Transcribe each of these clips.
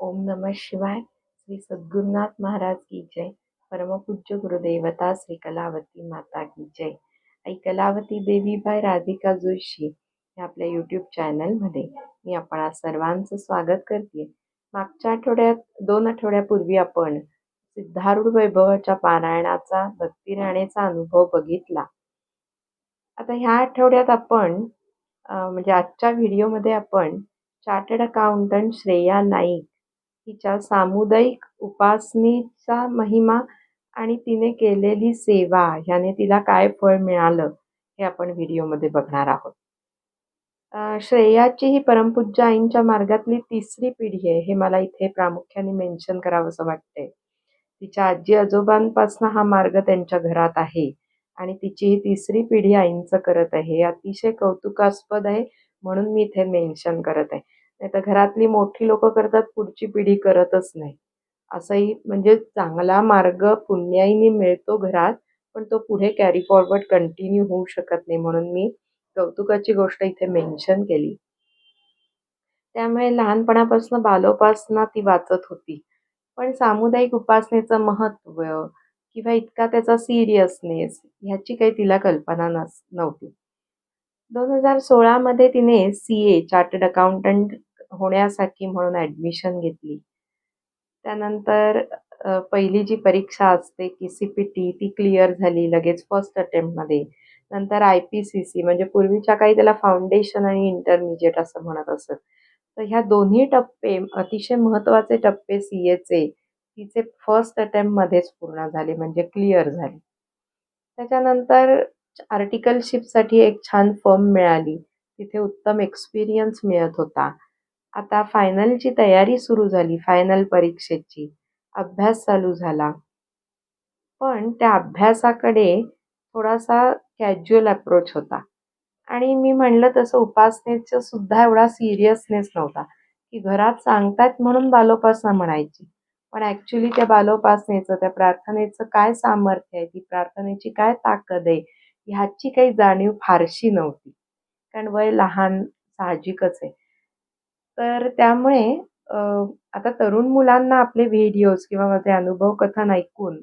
ओम नमः शिवाय. श्री सद्गुरुनाथ महाराज की जय. परमपूज्य गुरुदेवता श्री कलावती माता की जय. आई कलावती देवी बाय राधिका जोशी या आपल्या यूट्यूब चॅनलमध्ये मी आपण सर्वांचं स्वागत करते. मागच्या आठवड्यात दोन आठवड्यापूर्वी आपण सिद्धारूढ वैभवाच्या पारायणाचा भक्ती राहण्याचा अनुभव बघितला. आता ह्या आठवड्यात आपण म्हणजे आजच्या व्हिडिओमध्ये आपण चार्टर्ड अकाउंटंट श्रेया नाईक तिच्या सामुदायिक उपासनेचा महिमा आणि तिने केलेली सेवा ह्याने तिला काय फळ मिळालं हे आपण व्हिडिओमध्ये बघणार आहोत. श्रेयाची ही परमपूज्य आईंच्या मार्गातली तिसरी पिढी आहे हे मला इथे प्रामुख्याने मेन्शन करावंसं वाटतंय. तिच्या आजी आजोबांपासून हा मार्ग त्यांच्या घरात आहे आणि तिची ही तिसरी पिढी आईंचं करत आहे. अतिशय कौतुकास्पद आहे म्हणून मी इथे मेन्शन करत आहे. नाही तर घरातली मोठी लोक करतात पुढची पिढी करतच नाही. असंही म्हणजे चांगला मार्ग पुण्याईने मिळतो घरात पण तो पुढे कॅरी फॉरवर्ड कंटिन्यू होऊ शकत नाही म्हणून मी कौतुकाची गोष्ट इथे मेन्शन केली. त्यामुळे लहानपणापासून बालोपासना ती वाचत होती. पण सामुदायिक उपासनेचं महत्त्व किंवा इतका त्याचा सिरियसनेस ह्याची काही तिला कल्पना नस नव्हती. दोन हजार सोळामध्ये तिने सी ए चार्टर्ड अकाउंटंट होण्यासाठी म्हणून ॲडमिशन घेतली. त्यानंतर पहिली जी परीक्षा असते की सी पी टी ती क्लिअर झाली लगेच फर्स्ट अटेम्प्टमध्ये नंतर आय पी सी सी म्हणजे पूर्वीच्या काही त्याला फाउंडेशन आणि इंटरमिजिएट असं म्हणत असत. तर ह्या दोन्ही टप्पे अतिशय महत्त्वाचे टप्पे सी एचे तिचे फर्स्ट अटेम्प्टमध्येच पूर्ण झाले म्हणजे क्लिअर झाले. त्याच्यानंतर आर्टिकलशिपसाठी एक छान फर्म मिळाली. तिथे उत्तम एक्सपिरियन्स मिळत होता. आता फायनलची तयारी सुरू झाली. फायनल परीक्षेची. अभ्यास चालू झाला. पण त्या अभ्यासाकडे थोडासा कॅज्युअल अप्रोच होता. आणि मी म्हणलं तसं उपासनेचं सुद्धा एवढा सिरियसनेस नव्हता. की घरात सांगतात म्हणून बालोपासना म्हणायची. पण ॲक्च्युली त्या बालोपासनेचं त्या प्रार्थनेचं काय सामर्थ्य आहे? ती प्रार्थनेची काय ताकद आहे? ह्याची काही जाणीव फारशी नव्हती. कारण वय लहान साहजिकच आहे. तर त्यामुळे आता तरुण मुलांना आपले व्हिडिओज किंवा माझे अनुभव कथन ऐकून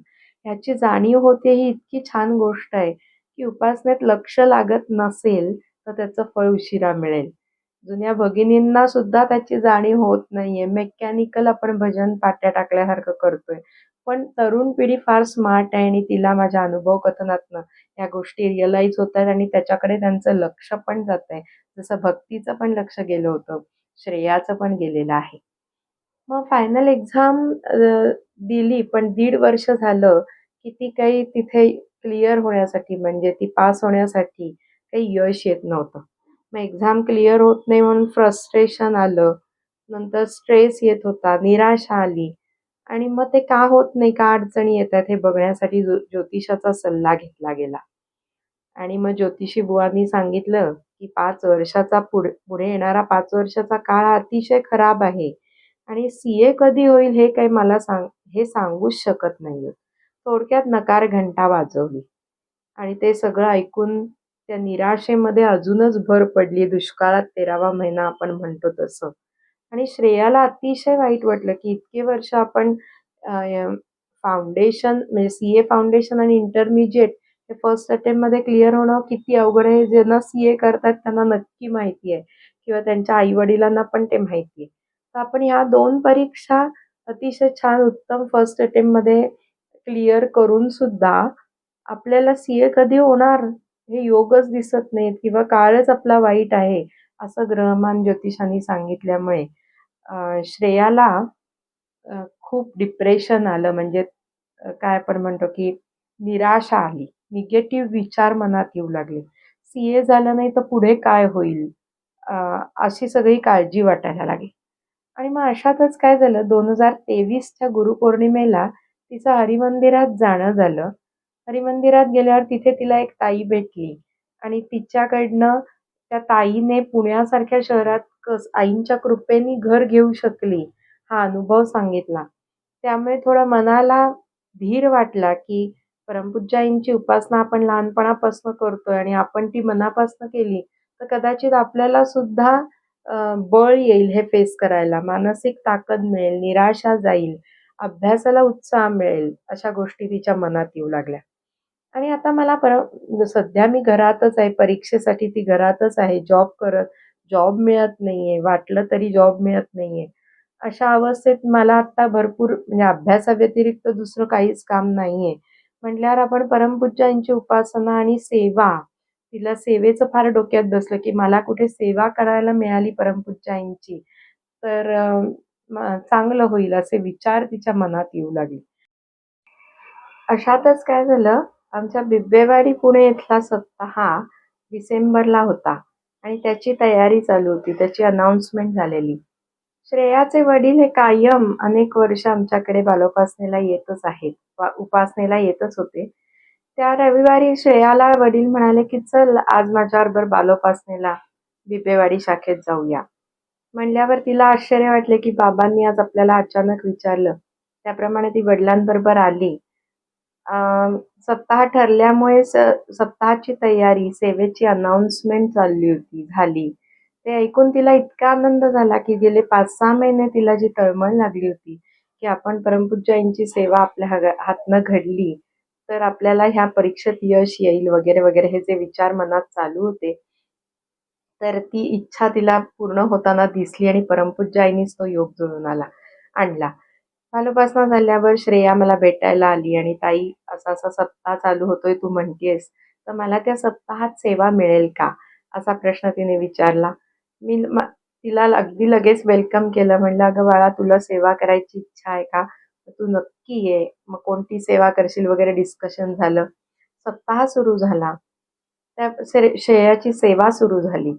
ह्याची जाणीव होते ही इतकी छान गोष्ट आहे की उपासनेत लक्ष लागत नसेल तर त्याचं फळ उशिरा मिळेल. जुन्या भगिनींना सुद्धा त्याची जाणीव होत नाहीये. मेकॅनिकल आपण भजन पाट्या टाकल्यासारखं करतोय. पण तरुण पिढी फार स्मार्ट आहे आणि तिला माझ्या अनुभव कथनातनं या गोष्टी रिअलाईज होत आहेत आणि त्याच्याकडे त्यांचं लक्ष पण जात आहे जसं भक्तीचं पण लक्ष गेलं होतं. श्रेयाचं पण गेलेलं आहे. मग फायनल एक्झाम दिली पण दीड वर्ष झालं की ती काही तिथे क्लिअर होण्यासाठी म्हणजे ती पास होण्यासाठी काही यश येत नव्हतं. मग एक्झाम क्लिअर होत नाही म्हणून फ्रस्ट्रेशन आलं. नंतर स्ट्रेस येत होता निराशा आली. आणि मग ते का होत नाही का अडचणी येतात हे बघण्यासाठी ज्योतिषाचा सल्ला घेतला गेला. आणि मग ज्योतिषी बुवांनी सांगितलं की पाच वर्षाचा पुढे पुढे येणारा पाच वर्षाचा काळ अतिशय खराब आहे. आणि सी ए कधी होईल हे काही मला सांग हे सांगूच शकत नाही थोडक्यात नकार घंटा वाजवली. आणि ते सगळं ऐकून त्या निराशेमध्ये अजूनच भर पडली. दुष्काळात तेरावा महिना आपण म्हणतो तसं. आणि श्रेयाला अतिशय वाईट वाटलं की इतके वर्ष आपण फाउंडेशन म्हणजे सी ए फाउंडेशन आणि इंटरमिजिएट हे फर्स्ट अटेम्प्टमध्ये क्लिअर होणं किती अवघड आहे ज्यांना सी ए करतात त्यांना नक्की माहिती आहे. किंवा त्यांच्या आईवडिलांना पण ते माहिती आहे. तर आपण ह्या दोन परीक्षा अतिशय छान उत्तम फर्स्ट अटेम्प्टमध्ये क्लिअर करून सुद्धा आपल्याला सी ए कधी होणार हे योगच दिसत नाहीत किंवा काळच आपला वाईट आहे असं ग्रहमान ज्योतिषांनी सांगितल्यामुळे. श्रेयाला खूप डिप्रेशन आलं. म्हणजे काय आपण म्हणतो की निराशा आली. निगेटिव्ह विचार मनात येऊ लागले. सी ए झालं नाही तर पुढे काय होईल? अशी सगळी काळजी वाटायला लागली. आणि मग अशातच काय झालं? दोन हजार तेवीसच्या गुरुपौर्णिमेला तिचं हरिमंदिरात जाणं झालं. हरिमंदिरात गेल्यावर तिथे तिला एक ताई भेटली. आणि तिच्याकडनं त्या ताईने पुण्यासारख्या शहरात कस आईंच्या कृपेने घर घेऊ शकली हा अनुभव सांगितला. त्यामुळे थोडं मनाला धीर वाटला की परमपूज्याईंची उपासना आपण लहानपणापासून करतोय आणि आपण ती मनापासून केली तर कदाचित आपल्याला सुद्धा बळ येईल हे फेस करायला. मानसिक ताकद मिळेल निराशा जाईल अभ्यासाला उत्साह मिळेल अशा गोष्टी तिच्या मनात येऊ लागल्या. आणि आता मला पर सध्या मी घरातच आहे परीक्षेसाठी ती घरातच आहे जॉब करत जॉब मिळत नाहीये वाटलं तरी जॉब मिळत नाहीये. अशा अवस्थेत मला आता भरपूर म्हणजे अभ्यासाव्यतिरिक्त दुसरं काहीच काम नाहीये. म्हटल्यावर आपण परमपूज्यांची उपासना आणि सेवा तिला सेवेचं फार डोक्यात बसलं की मला कुठे सेवा करायला मिळाली परमपूज्यांची तर चांगलं होईल असे विचार तिच्या मनात येऊ लागले. अशातच काय झालं आमच्या बिब्बेवाडी पुणे इथला सप्ताह डिसेंबरला होता आणि त्याची तयारी चालू होती त्याची अनाउन्समेंट झालेली. श्रेयाचे वडील हे कायम अनेक वर्ष आमच्याकडे बालोपासनेला येतच आहेत. उपासनेला येतच होते. त्या रविवारी श्रेयाला वडील म्हणाले की चल आज माझ्याबरोबर बालोपासनेला बिबेवाडी शाखेत जाऊया. म्हणल्यावर तिला आश्चर्य वाटले की बाबांनी आज आपल्याला अचानक विचारलं. त्याप्रमाणे ती वडिलांबरोबर आली. सप्ताह ठरल्यामुळे स- सप्ताहाची तयारी सेवेची अनाउन्समेंट चालली होती झाली. ते ऐकून तिला इतका आनंद झाला की गेले पाच सहा महिने तिला जी तळमळ लागली होती की आपण परमपूज्याईंची सेवा आपल्या हातनं घडली तर आपल्याला ह्या परीक्षेत यश येईल वगैरे वगैरे हे जे विचार मनात चालू होते तर ती इच्छा तिला पूर्ण होताना दिसली आणि परमपूज्य आईनीच तो योग जुळून आला आणला. बालोपासना झाल्यावर श्रेया मला भेटायला आली आणि ताई असा असा सप्ताह चालू होतोय तू म्हणतेस तर मला त्या सप्ताहात सेवा मिळेल का? असा प्रश्न तिने विचारला. मी तिला अगदी लगेच वेलकम केलं. म्हणलं अगं बाळा तुला सेवा करायची इच्छा आहे का? तू नक्की ये. मग कोणती सेवा करशील वगैरे डिस्कशन झालं. सप्ताह सुरू झाला. त्या श्रेयाची सेवा सुरू झाली.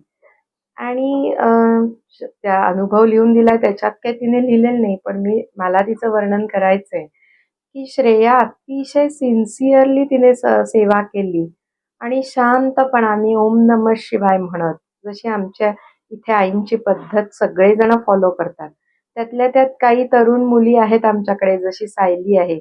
आणि श- त्या अनुभव लिहून दिला त्याच्यात काही तिने लिहिलेलं नाही पण मी मला तिचं वर्णन करायचंय. की श्रेया अतिशय सिन्सिअरली तिने स- सेवा केली. आणि शांतपणाने ओम नम शिवाय म्हणत. जशी आमच्या इथे आईंची पद्धत सगळेजण फॉलो करतात. त्यातल्या त्यात काही तरुण मुली आहेत आमच्याकडे जशी सायली आहे.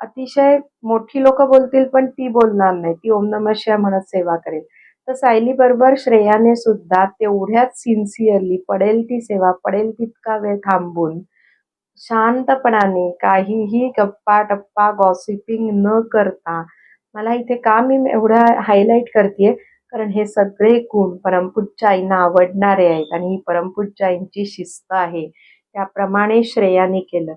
अतिशय मोठी लोक बोलतील पण ती बोलणार नाही. ती ओम नम शिवाय म्हणत सेवा करेल. तर सायली बरोबर श्रेयाने सुद्धा तेवढ्याच सिन्सिअरली पडेल ती सेवा पडेल तितका वेळ थांबून. शांतपणाने काहीही गप्पा टप्पा गॉसिपिंग न करता मला इथे का मी एवढा हायलाईट करते कारण हे सगळे गुण परमपूज्य आईंना आवडणारे आहेत आणि ही परमपूज्य आईंची शिस्त आहे. त्याप्रमाणे श्रेयाने केलं.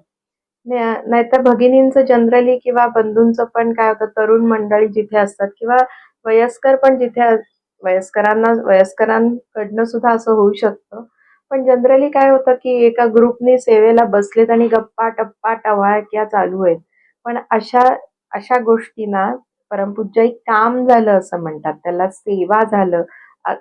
नाहीतर भगिनींचं जनरली किंवा बंधूंचं पण काय होतं तरुण मंडळी जिथे असतात किंवा वयस्कर पण जिथे अस- वयस्करांना वयस्करांकडनं सुद्धा असं होऊ शकतं. पण जनरली काय होतं की एका ग्रुपने सेवेला बसलेत आणि गप्पा टप्पा टवाळक्या चालू आहेत. पण अशा अशा गोष्टींना परमपूज्याई काम झालं असं म्हणतात. त्याला सेवा झालं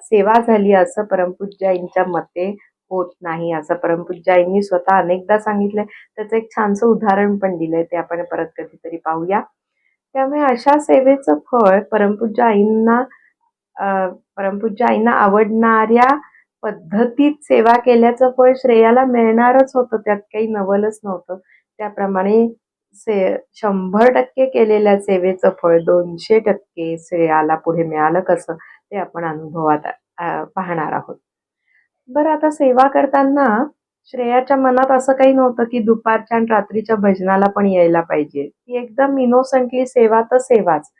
सेवा झाली असं परमपूज्याईंच्या मते होत नाही. असं परमपूज्याईंनी स्वतः अनेकदा सांगितलंय. त्याचं एक छानसं उदाहरण पण दिलंय. ते आपण परत कधीतरी पाहूया. त्यामुळे अशा सेवेचं फळ परमपूज्य आईंना परमपूज्य आईंना आवडणाऱ्या पद्धतीत सेवा केल्याचं फळ श्रेयाला मिळणारच होतं. त्यात काही नवलच नव्हतं. त्याप्रमाणे से शंभर टक्के केलेल्या सेवेचं फळ दोनशे टक्के श्रेयाला पुढे मिळालं कसं ते आपण अनुभवात पाहणार आहोत. बरं आता सेवा करताना श्रेयाच्या मनात असं काही नव्हतं की दुपारच्या आणि रात्रीच्या भजनाला पण यायला पाहिजे. ती एकदम इनोसंटली सेवा तर सेवाच.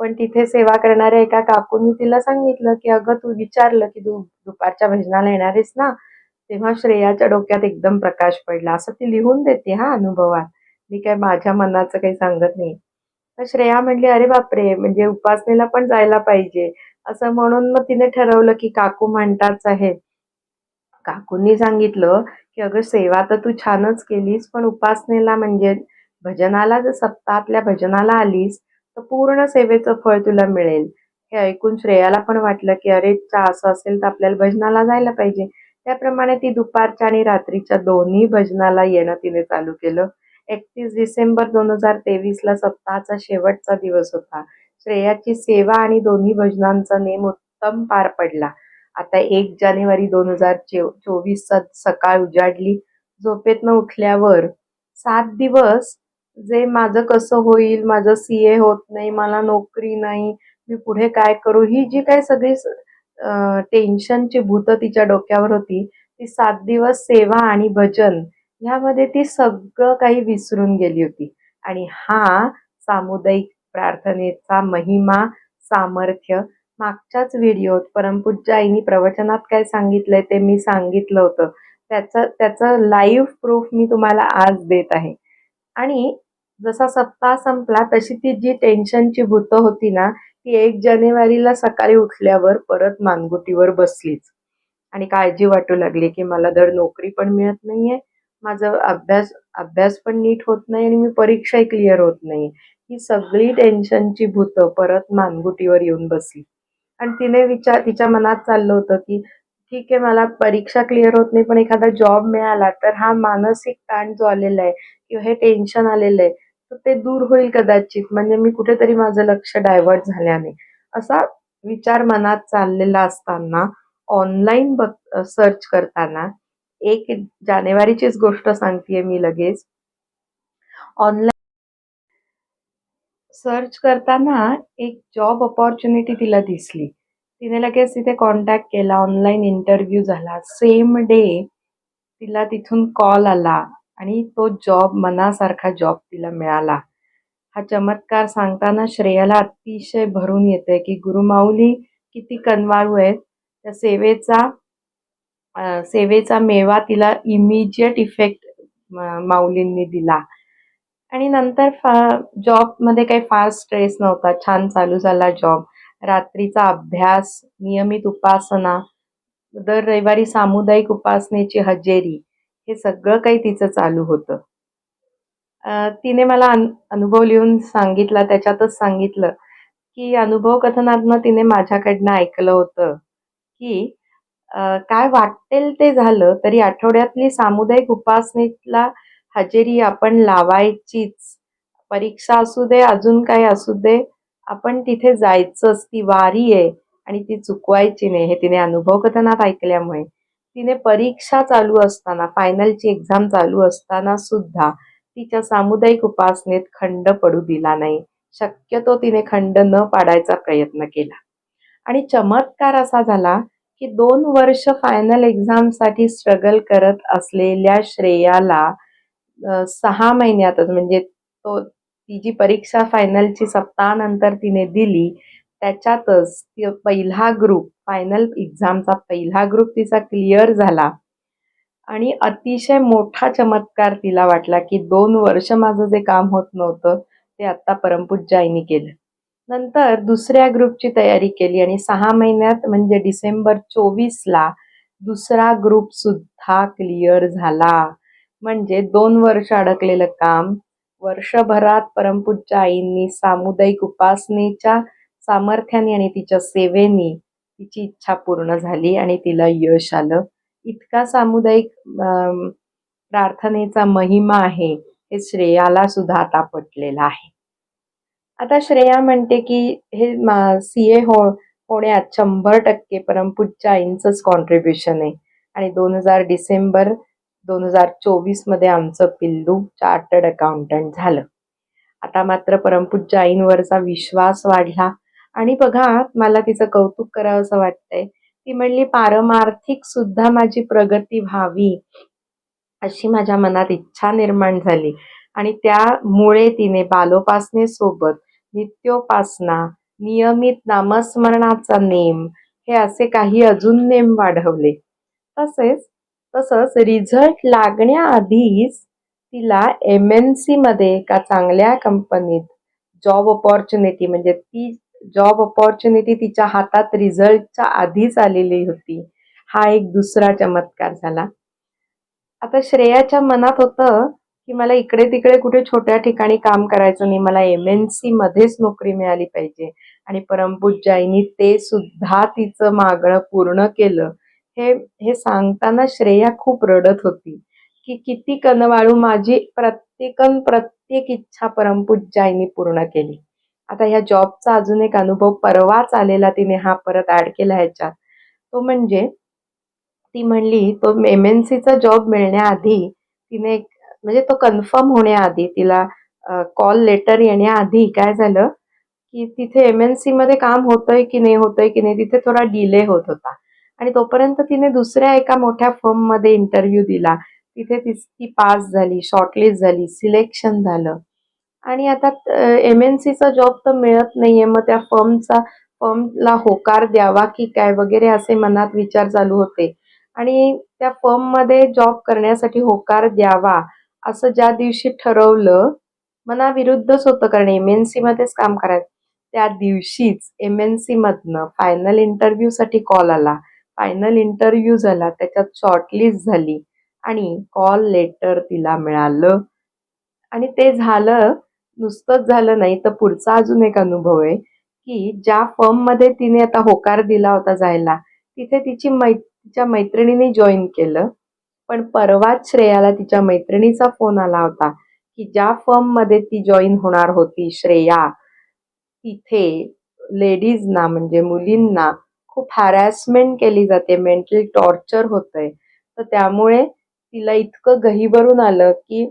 पण तिथे सेवा करणाऱ्या एका काकूंनी तिला सांगितलं की अगं तू विचारलं की तू दुपारच्या भजनाला येणारेस ना? तेव्हा श्रेयाच्या डोक्यात एकदम प्रकाश पडला. असं ती लिहून देते हा अनुभवात मी काय माझ्या मनाचं काही सांगत नाही. तर श्रेया म्हणली अरे बापरे म्हणजे उपासनेला पण जायला पाहिजे. असं म्हणून मग तिने ठरवलं की काकू म्हणताच आहे. काकूंनी सांगितलं की अगं सेवा तर तू छानच केलीस पण उपासनेला म्हणजे भजनाला जर सप्ताहातल्या भजनाला आलीस तर पूर्ण सेवेचं फळ तुला मिळेल. हे ऐकून श्रेयाला पण वाटलं की अरे चा असं असेल तर आपल्याला भजनाला जायला पाहिजे. त्याप्रमाणे ती दुपारच्या आणि रात्रीच्या दोन्ही भजनाला येणं तिने चालू केलं. एकतीस डिसेंबर दोन हजार तेवीसला सप्ताहाचा शेवटचा दिवस होता. श्रेयाची सेवा आणि दोन्ही भजनांचा नेम उत्तम पार पडला. आता एक जानेवारी दोन हजार चोवीसचा सकाळ उजाडली. झोपेतनं उठल्यावर सात दिवस जे माझं कसं होईल माझं सी ए होत नाही मला नोकरी नाही मी पुढे काय करू ही जी काय सगळी टेन्शनची भूत तिच्या डोक्यावर होती ती सात दिवस सेवा आणि भजन ह्यामध्ये ती सगळं काही विसरून गेली होती. आणि हा सामुदायिक प्रार्थनेचा महिमा सामर्थ्य मागच्याच व्हिडिओत परमपूज्य आईनी प्रवचनात काय सांगितलंय ते मी सांगितलं होतं. त्याचं त्याचं लाईव्ह प्रूफ मी तुम्हाला आज देत आहे. आणि जसा सप्ताह संपला तशी ती जी टेन्शनची भूतं होती ना ती एक जानेवारीला सकाळी उठल्यावर परत मानगुटीवर बसलीच. आणि काळजी वाटू लागली की मला दर नोकरी पण मिळत नाहीये माझा अभ्यास अभ्यास पण नीट होत नाही आणि मी परीक्षाही क्लिअर होत नाही. ही सगळी टेन्शनची भूतं परत मानगुटीवर येऊन बसली. आणि तिने विचार तिच्या मनात चाललं होतं की ठीक आहे मला परीक्षा क्लिअर होत नाही पण एखादा जॉब मिळाला तर हा मानसिक ताण जो आलेला आहे किंवा हे टेन्शन आलेलं आहे तर ते दूर होईल कदाचित. म्हणजे मी कुठेतरी माझं लक्ष डायव्हर्ट झाल्याने. असा विचार मनात चाललेला असताना ऑनलाईन बघ सर्च करताना एक जानेवारीचीच गोष्ट सांगतेय मी लगेच. ऑनलाईन सर्च करताना एक जॉब अपॉर्च्युनिटी तिला दिसली. तिने लगेच तिथे कॉन्टॅक्ट केला ऑनलाईन इंटरव्ह्यू झाला. सेम डे तिला तिथून कॉल आला आणि तो जॉब मनासारखा जॉब तिला मिळाला. हा चमत्कार सांगताना श्रेयाला अतिशय भरून येते की गुरुमाऊली किती कनवाळू आहेत. त्या सेवेचा सेवेचा मेवा तिला इमिजिएट इफेक्ट माऊलींनी दिला. आणि नंतर फा जॉबमध्ये काही फार स्ट्रेस नव्हता छान चालू झाला जॉब रात्रीचा अभ्यास नियमित उपासना दर रविवारी सामुदायिक उपासनेची हजेरी हे सगळं काही तिचं चालू होतं. तिने मला अन अनुभव लिहून सांगितला त्याच्यातच सांगितलं की अनुभव कथनातनं तिने माझ्याकडनं ऐकलं होतं की काय वाटेल ते झालं तरी आठवड्यातली सामुदायिक उपासनेला हजेरी आपण लावायचीच. परीक्षा असू दे अजून काय असू दे आपण तिथे जायचंच ती वारी आहे आणि ती चुकवायची नाही हे तिने अनुभव कथनात ऐकल्यामुळे. तिने परीक्षा चालू असताना फायनलची एक्झाम चालू असताना सुद्धा तिच्या सामुदायिक उपासनेत खंड पडू दिला नाही. शक्यतो तिने खंड न पाडायचा प्रयत्न केला. आणि चमत्कार असा झाला की दोन वर्ष फायनल एक्झामसाठी स्ट्रगल करत असलेल्या श्रेयाला सहा महिन्यातच म्हणजे तो ती जी परीक्षा फायनलची सप्ताहानंतर तिने दिली त्याच्यातच ती पहिला ग्रुप फायनल एक्झामचा पहिला ग्रुप तिचा क्लिअर झाला. आणि अतिशय मोठा चमत्कार तिला वाटला की दोन वर्ष माझं जे काम होत नव्हतं ते आत्ता परमपूज्याईनी केलं. नंतर दुसऱ्या ग्रुपची तयारी केली आणि सहा महिन्यात म्हणजे डिसेंबर चोवीसला दुसरा ग्रुप सुद्धा क्लिअर झाला. म्हणजे दोन वर्ष अडकलेलं काम. वर्षभरात परमपूजच्या आईंनी सामुदायिक उपासनेच्या सामर्थ्याने आणि तिच्या सेवेनी तिची इच्छा पूर्ण झाली आणि तिला यश आलं. इतका सामुदायिक प्रार्थनेचा महिमा आहे हे श्रेयाला सुद्धा आता पटलेला आहे. आता श्रेया म्हणते की हे सी ए हो होण्यात शंभर टक्के परमपूज्य आईंचंच कॉन्ट्रीब्युशन आहे. आणि दोन हजार डिसेंबर दोन हजार चोवीसमध्ये आमचं पिल्लू चार्टर्ड अकाउंटंट झालं. आता मात्र परमपूज्य आईंवरचा विश्वास वाढला. आणि बघा मला तिचं कौतुक करावं असं वाटतंय. ती म्हणली पारमार्थिक सुद्धा माझी प्रगती व्हावी. अशी माझ्या मनात इच्छा निर्माण झाली. आणि त्यामुळे तिने बालोपासनेसोबत नित्योपासना नियमित नामस्मरणाचा नेम हे असे काही अजून नेम वाढवले. तसेच तसंच रिझल्ट लागण्याआधीच तिला एम एन सी मध्ये एका चांगल्या कंपनीत जॉब अपॉर्च्युनिटी म्हणजे ती जॉब अपॉर्च्युनिटी तिच्या हातात रिझल्टच्या आधीच आलेली होती. हा एक दुसरा चमत्कार झाला. आता श्रेयाच्या मनात होतं की मला इकडे तिकडे कुठे छोट्या ठिकाणी काम करायचं नाही. मला एम एन सी मध्येच नोकरी मिळाली पाहिजे. आणि परमपूज्य ते सुद्धा तिचं मागणं पूर्ण केलं. हे हे सांगताना श्रेया खूप रडत होती. की किती कनवाळू माझी प्रत्येकन प्रत्येक इच्छा परमपूज्य पूर्ण केली. आता ह्या जॉबचा अजून एक अनुभव परवाच आलेला तिने हा परत ऍड केला ह्याच्यात. तो म्हणजे ती म्हणली तो एम एन सीचा जॉब मिळण्याआधी तिने एक म्हणजे तो कन्फर्म होण्याआधी तिला कॉल लेटर येण्याआधी काय झालं की तिथे एम एनमध्ये काम होतंय की नाही होतंय की नाही तिथे थोडा डिले होत होता. आणि तोपर्यंत तिने दुसऱ्या एका मोठ्या फर्ममध्ये इंटरव्ह्यू दिला. तिथे ती ती पास झाली शॉर्टलिस्ट झाली सिलेक्शन झालं. आणि आता एम एन सीचा जॉब तर मिळत नाहीये. मग त्या फर्मचा फर्मला होकार द्यावा की काय वगैरे असे मनात विचार चालू होते. आणि त्या फर्ममध्ये जॉब करण्यासाठी होकार द्यावा. असं ज्या दिवशी ठरवलं मनाविरुद्धच होतं कारण एम एन सीमध्येच काम करायचं. त्या दिवशीच एम एन सीमधनं फायनल इंटरव्ह्यूसाठी कॉल आला. फायनल इंटरव्ह्यू झाला त्याच्यात शॉर्टलिस्ट झाली आणि कॉल लेटर तिला मिळालं. आणि ते झालं नुसतंच झालं नाही तर पुढचा अजून एक अनुभव आहे की ज्या फर्ममध्ये तिने आता होकार दिला होता जायला तिथे तिची मै तिच्या मैत्रिणीने जॉईन केलं. पण परवाच श्रेयाला तिच्या मैत्रिणीचा फोन आला होता की ज्या फर्ममध्ये ती जॉईन होणार होती श्रेया तिथे लेडीजना म्हणजे मुलींना खूप हॅरॅसमेंट केली जाते मेंटल टॉर्चर होतंय. तर त्यामुळे तिला इतकं गहीवरून आलं की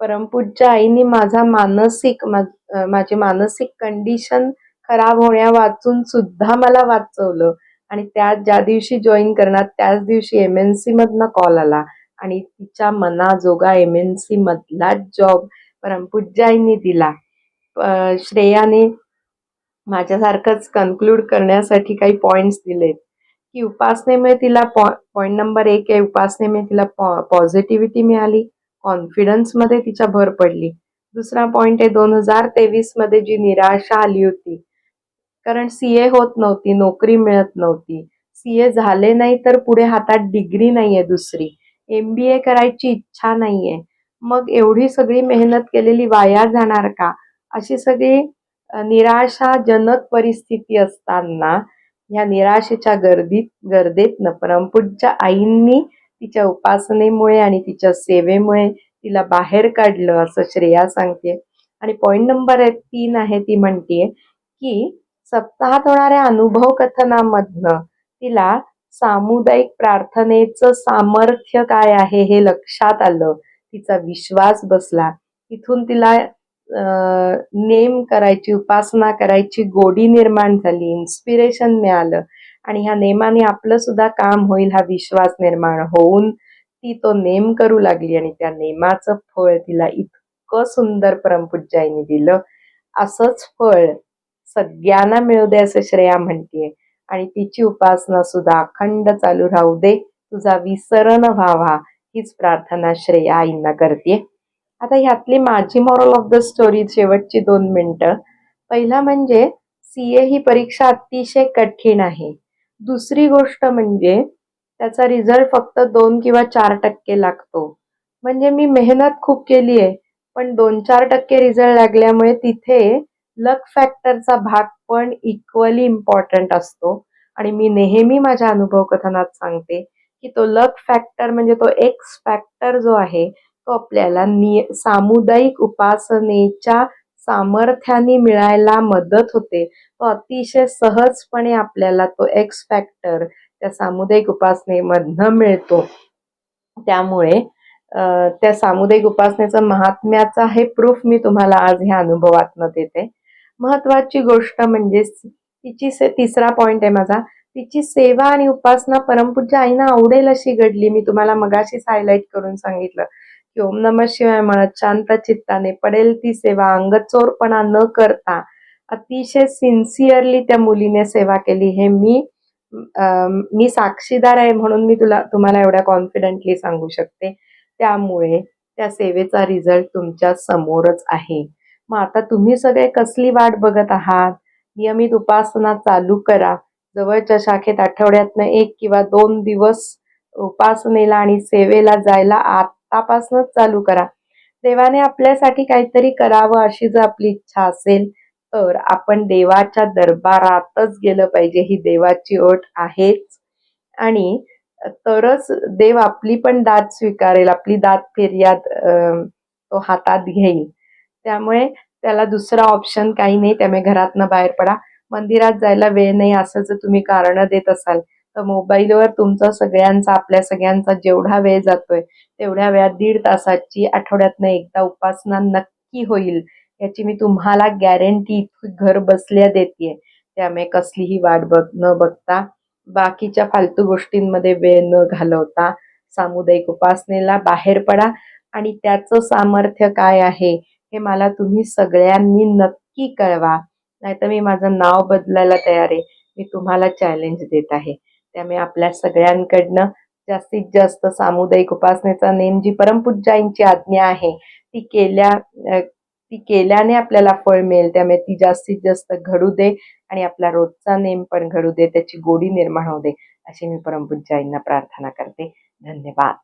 परमपूजच्या आईने माझा मानसिक माझी मानसिक कंडिशन खराब होण्या वाचून सुद्धा मला वाचवलं. आणि त्या ज्या दिवशी जॉईन करणार त्याच दिवशी एम एन सी मधनं कॉल आला. आणि तिच्या मनाजोगा एम एन सी मधलाच जॉब परमपूज्य दिला. श्रेयाने माझ्यासारखंच कन्क्लूड करण्यासाठी काही पॉईंट्स दिलेत. की उपासनेमुळे तिला पॉ पॉईंट नंबर एक आहे उपासनेमुळे तिला पॉ पॉझिटिव्हिटी मिळाली कॉन्फिडन्समध्ये तिच्या भर पडली. दुसरा पॉईंट आहे दोन हजार तेवीसमध्ये जी निराशा आली होती कारण सी ए होत नव्हती नोकरी मिळत नव्हती. सी ए झाले नाही तर पुढे हातात डिग्री नाहीये दुसरी. एम बी ए करायची इच्छा नाहीये. मग एवढी सगळी मेहनत केलेली वाया जाणार का? अशी सगळी निराशाजनक परिस्थिती असताना ह्या निराशेच्या गर्दीत गर्देतनं परमपूज्य आईंनी तिच्या उपासनेमुळे आणि तिच्या सेवेमुळे तिला बाहेर काढलं असं श्रेया सांगते. आणि पॉईंट नंबर तीन आहे ती म्हणते की सप्ताहात होणाऱ्या अनुभव कथनामधनं तिला सामुदायिक प्रार्थनेचं सामर्थ्य काय आहे हे लक्षात आलं. तिचा विश्वास बसला. तिथून तिला नेम करायची उपासना करायची गोडी निर्माण झाली इन्स्पिरेशन मिळालं आणि ह्या नेमाने आपलं सुद्धा काम होईल हा विश्वास निर्माण होऊन ती तो नेम करू लागली आणि त्या नेमाचं फळ तिला इतकं सुंदर परमपूज्याईने दिलं. असंच फळ सगळ्यांना मिळू दे असं श्रेया म्हणतीये. आणि तिची उपासना सुद्धा अखंड चालू राहू दे. तुझा विसरण व्हावा. हीच प्रार्थना श्रेया आईंना करते आता ह्यातली माझी मॉरल ऑफ द स्टोरी शेवटची दोन मिनिटं. पहिला म्हणजे सी ए ही परीक्षा अतिशय कठीण आहे. दुसरी गोष्ट म्हणजे त्याचा रिझल्ट फक्त दोन किंवा चार टक्के लागतो. म्हणजे मी मेहनत खूप केली आहे पण दोन चार टक्के रिझल्ट लागल्यामुळे तिथे लक फॅक्टरचा भाग पण इक्वली इम्पॉर्टंट असतो. आणि मी नेहमी माझ्या अनुभव कथनात सांगते की तो लक फॅक्टर म्हणजे तो एक्स फॅक्टर जो आहे तो आपल्याला नि सामुदायिक उपासनेच्या सामर्थ्याने मिळायला मदत होते. तो अतिशय सहजपणे आपल्याला तो एक्स फॅक्टर त्या सामुदायिक उपासनेमधनं मिळतो. त्यामुळे त्या सामुदायिक उपासनेचं महात्म्याचा हे प्रूफ मी तुम्हाला आज ह्या अनुभवातनं देते. महत्वाची गोष्ट म्हणजे तिची से तिसरा पॉइंट आहे माझा. तिची सेवा आणि उपासना परमपूज्य आईना आवडेल अशी घडली. मी तुम्हाला मगाशीच हायलाइट करून सांगितलं की ओम नम शिवाय म्हणत शांत चित्ताने पडेल ती सेवा. अंगचोरपणा न करता अतिशय सिन्सिअरली त्या मुलीने सेवा केली. हे मी मी साक्षीदार आहे म्हणून मी तुला तुम्हाला एवढ्या कॉन्फिडेंटली सांगू शकते. त्यामुळे त्या सेवेचा रिझल्ट तुमच्या समोरच आहे. मग आता तुम्ही सगळे कसली वाट बघत आहात? नियमित उपासना चालू करा. जवळच्या शाखेत आठवड्यातनं एक किंवा दोन दिवस उपासनेला आणि सेवेला जायला आतापासूनच चालू करा. देवाने आपल्यासाठी काहीतरी करावं अशी जर आपली इच्छा असेल तर आपण देवाच्या दरबारातच गेलं पाहिजे. ही देवाची ओट आहेच. आणि तरच देव आपली पण दात स्वीकारेल. आपली दात फिर्याद तो हातात घेईल. त्यामुळे त्याला दुसरा ऑप्शन काही नाही. त्यामुळे घरातनं बाहेर पडा. मंदिरात जायला वेळ नाही असं जर तुम्ही कारण देत असाल तर मोबाईलवर तुमचा सगळ्यांचा आपल्या सगळ्यांचा जेवढा वेळ जातोय तेवढ्या वेळात दीड तासाची आठवड्यातनं एकदा उपासना नक्की होईल. याची मी तुम्हाला गॅरंटी घर बसल्या देते त्यामुळे कसलीही वाट बघ न बघता बाकीच्या फालतू गोष्टींमध्ये वेळ न घालवता सामुदायिक उपासनेला बाहेर पडा. आणि त्याचं सामर्थ्य काय आहे? हे मला तुम्ही सगळ्यांनी नक्की कळवा. नाहीतर मी माझं नाव बदलायला तयार आहे. मी तुम्हाला चॅलेंज देत आहे. त्यामुळे आपल्या सगळ्यांकडनं जास्तीत जास्त सामुदायिक उपासनेचा नेम जी परमपूज्यांची आज्ञा आहे ती केल्या ती केल्याने आपल्याला फळ मिळेल. त्यामुळे ती जास्तीत जास्त घडू दे आणि आपला रोजचा नेम पण घडू दे. त्याची गोडी निर्माण होऊ दे. अशी मी परमपूज्याईंना प्रार्थना करते. धन्यवाद.